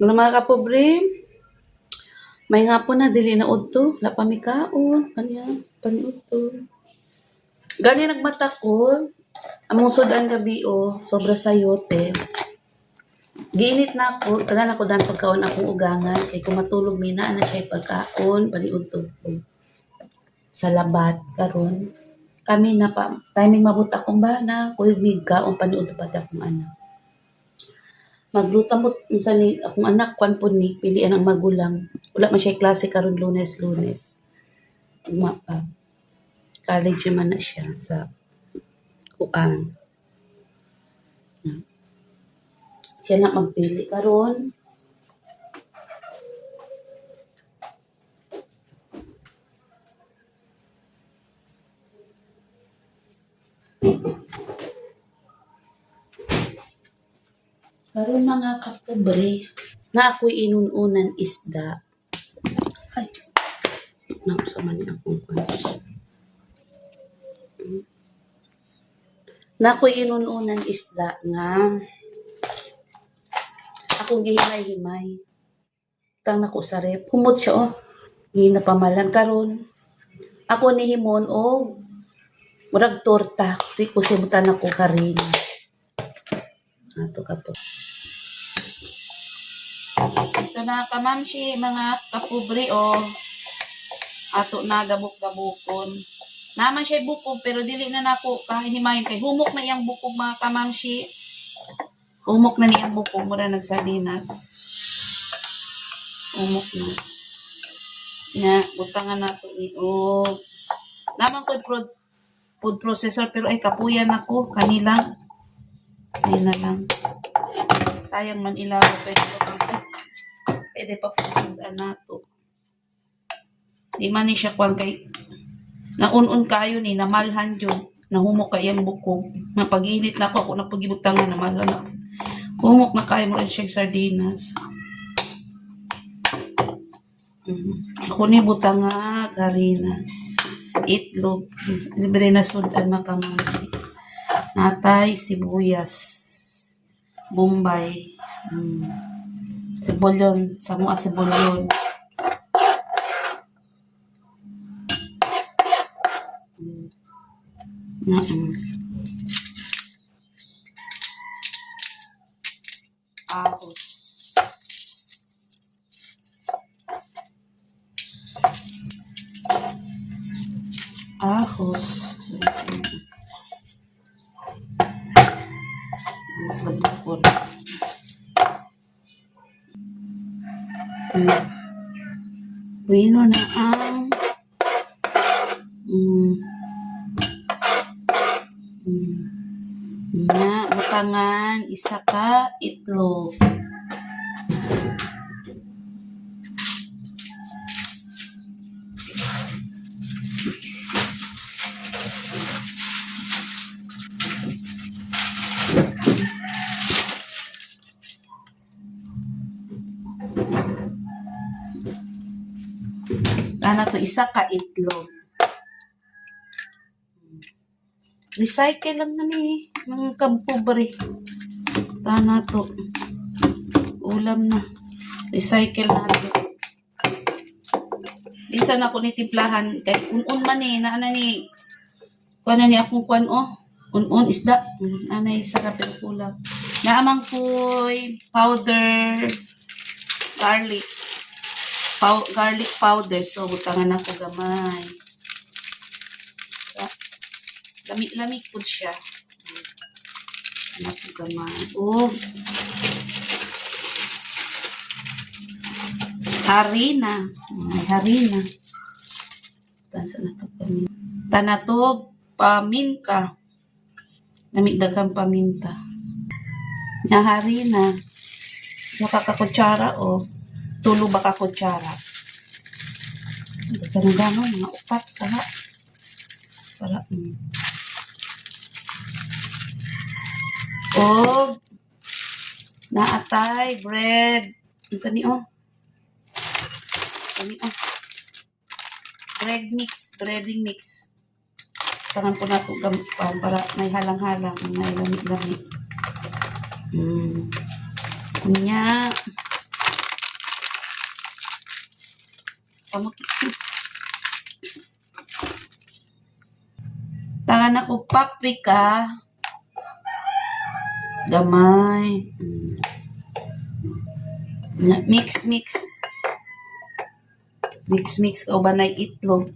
Wala mga kapobre. May nga po na, dili na udto. La pa mi kaon. Panya, paniudto. Gani nagmata ko. Among sudan gabi o, sobra sayote. Giinit na ako, taga na ko dan pagkaon akong ugangan. Kay kung matulog mina, na siya pagkaon, paniudto ko. Sa labat, karon kami na pa, timing mabut akong bana, kuyog mig kaon, paniudto pa akong anak magluto mo unsa ni akong anak kwan po ni pilian ang magulang. Wala man siya klase karon lunes lunes. Ugma pa. College man na siya sa kuan. Siya na magpili karon karon mga kapobre na ako'y inununan isda. Ay naku sa man akong kwan. Na ako'y inununan isda nga akong gihimay-himay tang nako sa rep humot siya oh. Hina pamalan karon. Ako ni himon og murag torta. Si kusibutan ako karin. Ato ka po ito na kamamshi mga kapobre o ato na gabok-gabukon naman siya bukog pero dili na nako kahimayon kay humok na iyang bukog mga kamamshi humok na niyang bukog mura nagsardinas. Humok na. Nga butangan nato ni o naman ko food, food processor pero ay kapuyan ako kanila. Kanila lang. Sayang man ilaw pero ay, pwede pa po sundan nato di man ni siya kwan kay naun-un kayo ni namalhan yun. Nahumok kayang bukog na pag-init na ako. Ako na pagibutangan namalhan na humok na kayo mo rin siya sardinas. Mhm. Ako ni butanga karina. Itlog. Libre na sundan makamali natay sibuyas. Bombay. Mm. Sibulyon samua sibulyon Mm. Mm-mm. ahos ahos Mm. Bueno na ang mm, mm, na butangan isa ka itlog. Ano to isa ka itlog. Recycle lang na ni mga kampobre. Tana to. Ulam na. Recycle na to. Isa na ko ni timplahan kay un-un man ni na ni kuan na ni akong kuan oh. Un-un isda. Anay sa kapil kulang. Naamang koy powder garlic pow- garlic powder. So, butangan ako gamay. Sa- Lamig-lamig po siya. Anak ko gamay. Oh. Harina. May harina. Tansa na to paminta. Tanatog paminta. Namigdagang paminta. Na harina. Nakakakutsara o. Oh tulo baka kutsara. Na gano'n, mga upat para. Para, mm. O, naatay, bread. Ang sani, oh. Sani, oh. Bread mix, breading mix. Tangan po na ito para may halang-halang, may lamig-lamig. Mm. Kunya, Tangan ako paprika. Gamay. Mm. Mix, mix. Mix, mix. O ba na itlog?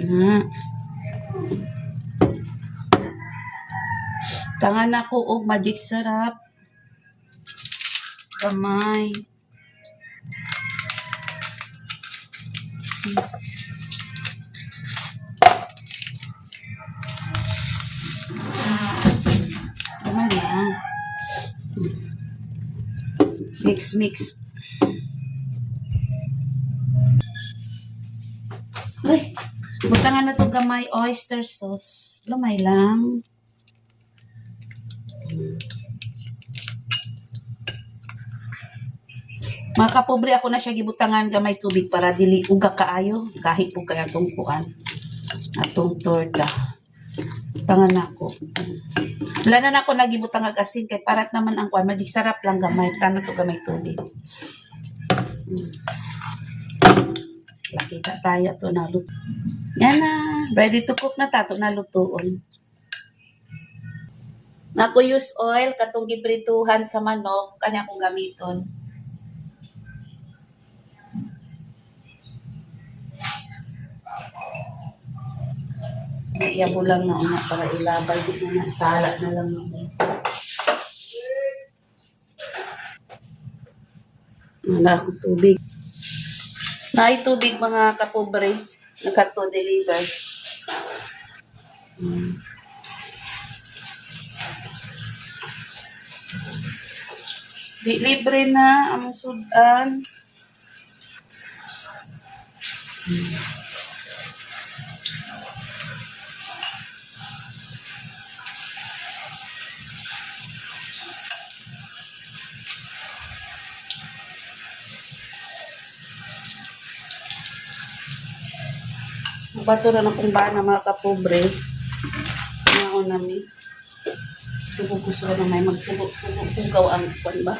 Ah. Tangan ako og magic sarap. Gamay. Gamay lang. Mix, mix. Ay, butangan na to gamay oyster sauce. Lamay lang. Mga kapobre ako na siya gibutangan gamay tubig para dili uga kaayo kahit ug kay atong kuan atong torta. Tangan nako. Wala na nako nagibutang ag asin kay parat naman ang kuan magic sarap lang gamay tana to gamay tubig. Mm. Lakita tayo to na luto. Yan na, ready to cook na tato na lutuon. Nako use oil katong giprituhan sa manok kanya kong gamiton. Iyabo lang na una para ilabay di na sala na lang. Wala akong tubig. Naay tubig mga kapobre. Nakato deliver. Hmm. Di libre na ang sudan. Bato na akong bana mga kapobre. Mga nami. Tugo gusto ko na may magtugaw ang kwan ba?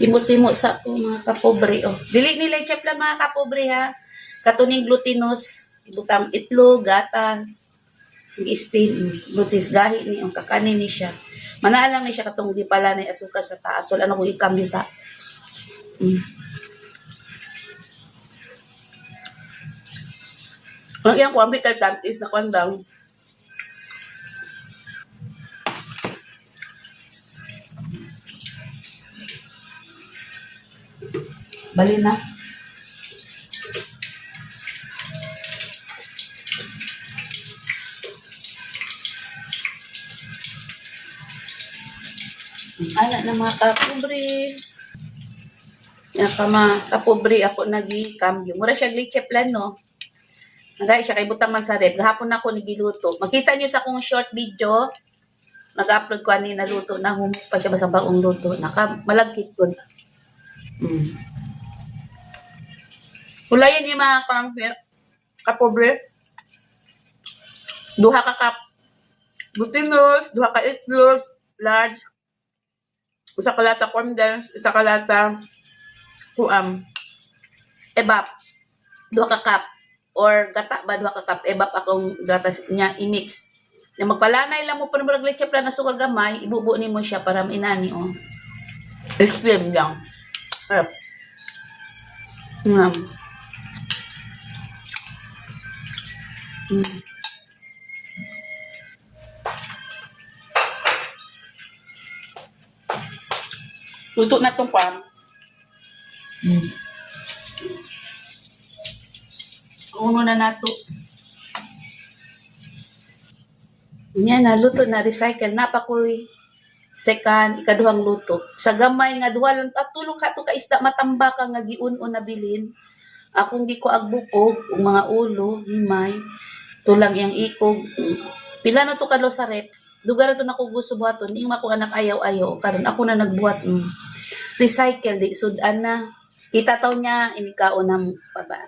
Timo-timo sa ako mga kapobre. Oh. Dili nila chep lang mga kapobre ha. Katuning glutinous, ibutang itlog, gatas, i-steam, glutis gahi ni ang kakanin ni siya. Manaalang ni siya katong di pala na asukar sa taas. Wala na kong ikambyo sa Mm. Ang iyang kwambi kay tantis na kwandang. Bali na. Na mga kapobre. Yan ka mga kapobre ako nagi cambio. Mura siya glitch plan no. Nagay siya kay butang man sa rep. Gahapon ako nagiluto. Makita niyo sa akong short video. Nag-upload ko ani na luto na humok pa siya basta baong luto. Naka malagkit ko. Mm. Hulayan niyo mga kapobre. Duha ka kap. Glutinous, duha ka itlog, large, usa ka lata condensed, isa ka lata kuam ebap duha ka cup. Or gata ba duha ka cup? Ebap akong gatas niya i-mix. Na magpalanay lang mo pa ng leche plan na sukar gamay ibubuo nimo siya para mainani oh. Extreme lang. Harap ngam mm. Luto na tong pam. Mm. Uno na nato. Yan na, luto na, recycle. Napakoy second, ikaduhang luto. Sa gamay nga duha lang, at tulong ka to ka isda matamba ka nga giun-un na bilin. Akong di ko agbukog, ug mga ulo, himay, tulang yang ikog. Pila na to kalo sa rep. Dugar to na ko gusto buhaton. Ing ko anak ayaw-ayaw. Karon ako na nagbuhat. Mm. recycle di sudan na. Kita taw niya inikaon na pa ba.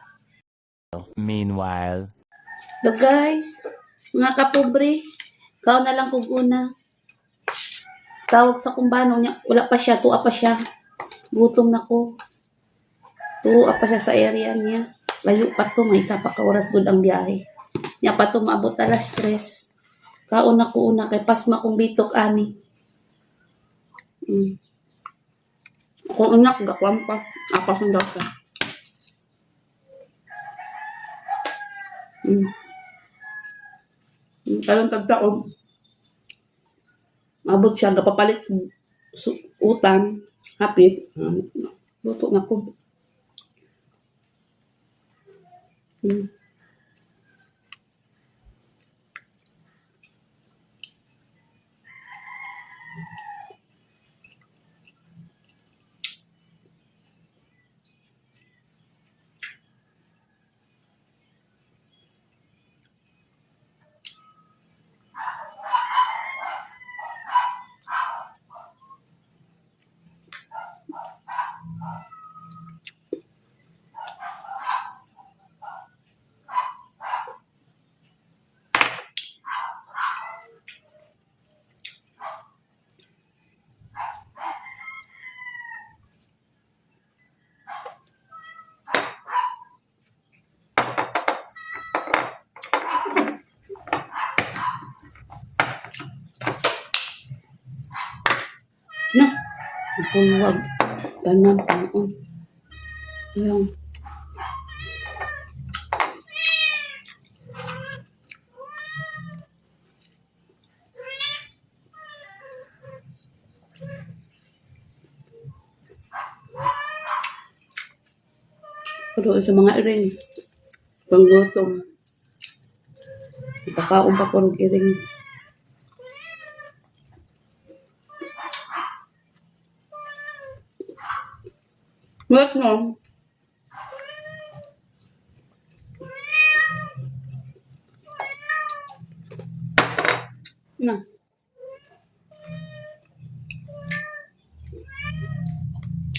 Meanwhile, So guys, mga kapobre, kao na lang kung una. Tawag sa kumbano niya, wala pa siya, tuwa pa siya. Gutom na ko. Tuwa pa siya sa area niya. Layo pa to, may isa pa ka oras good ang biyahe. Niya pa to maabot alas stress. Kauna ko una, kay pasma kong bitok ani. Mm. Kung unak, gakwam pa. Apas ang dasa. Mm. Mm, Kalang tagtaon. Mabot siya, gapapalit ko su- utang, hapit. Luto na ko. Mm. Napuluwag. Tanan pa noon. Yung, Pero sa mga iring, panggutom. Ipakaon pa ko ng iring. What no? Na.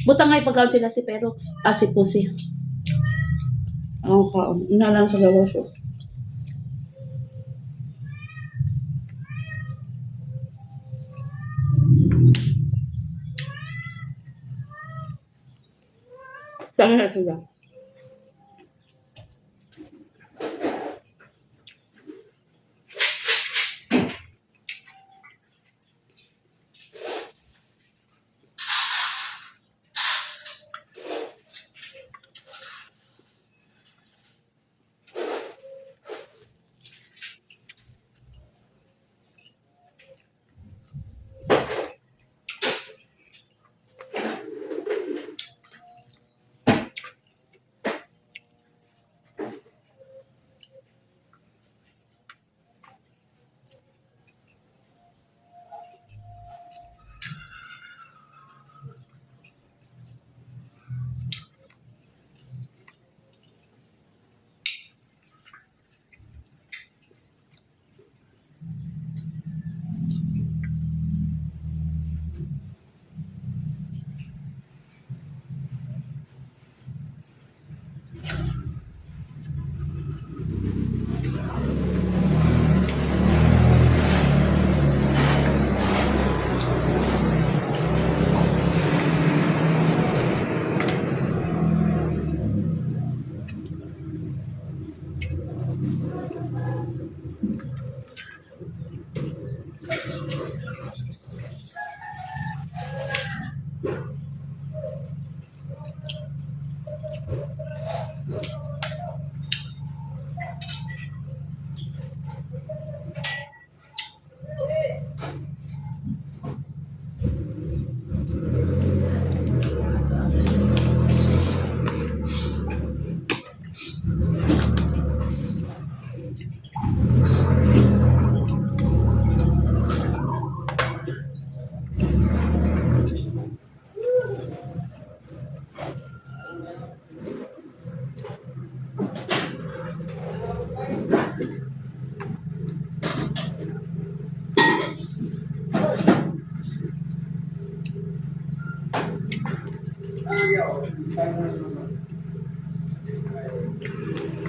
Buta nga ipagaw sila si Perox. Ah, si Pusi. Ang kaon. Ina lang sa gawa siya. Saan na sila?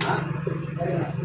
Ha?